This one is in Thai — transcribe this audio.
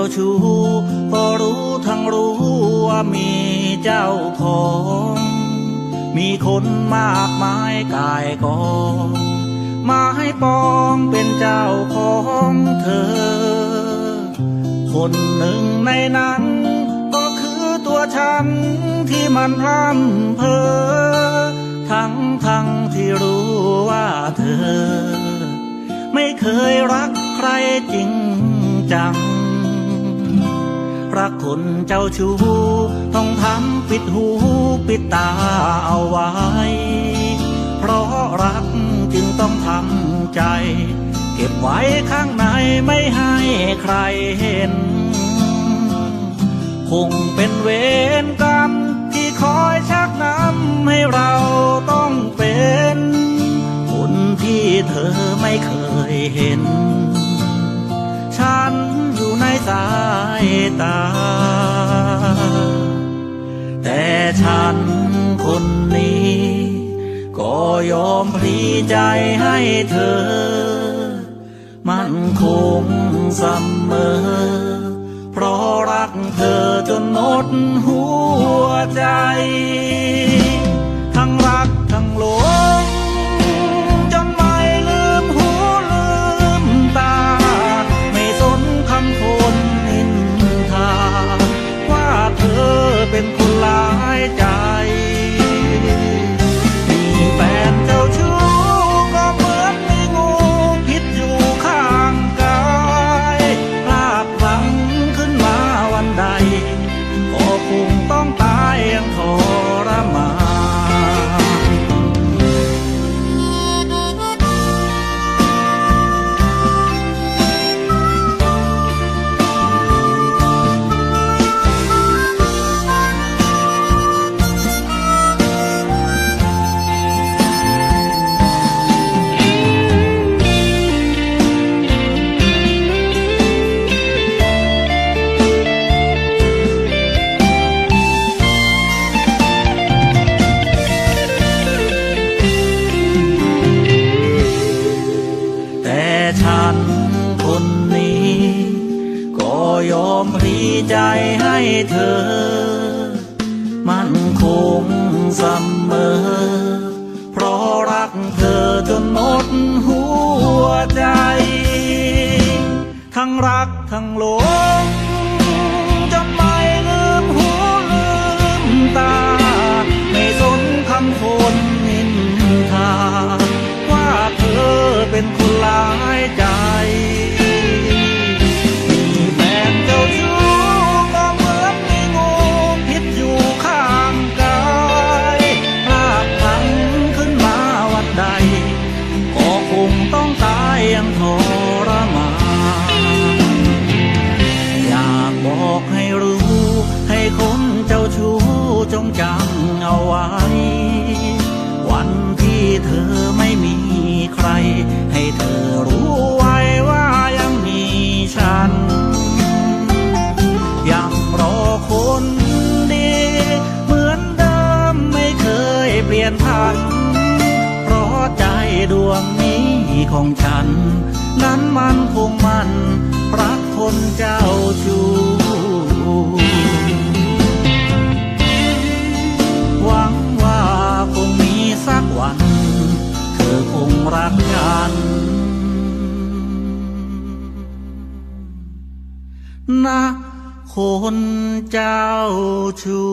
แฟนเจ้าชู้ก็รู้ทั้งรู้ว่ามีเจ้าของ มีคนมากมายกายกองมาให้ปองเป็นเจ้าของเธอ คนหนึ่งในนั้นก็คือตัวฉันที่มันพร่ำเพอ ทั้งทั้งที่รู้ว่าเธอ ไม่เคยรักใครจริงจัง พรักคนเจ้าชู้ต้องทำปิดหูปิดตาเอาไว้ เพราะรักจึงต้องทำใจ เก็บไว้ข้างในไม่ให้ใครเห็น คงเป็นเวรกรรมที่คอยชักนำให้เราต้องเป็น คนที่เธอไม่เคยเห็น ตา แต่ฉันคนนี้ ก็ยอมพลีใจให้เธอ มันคงเสมอ เพราะรักเธอจนหมดหัว ใจให้เธอ มันคงเสมอ เพราะรักเธอจนหมดหัวใจ ทั้งรักทั้งหลง ดวงนี้ของฉัน นั้นมันคงมันรักคนเจ้าชู้หวังว่าคงมีสักวัน เธอคงรักฉันนะคนเจ้าชู้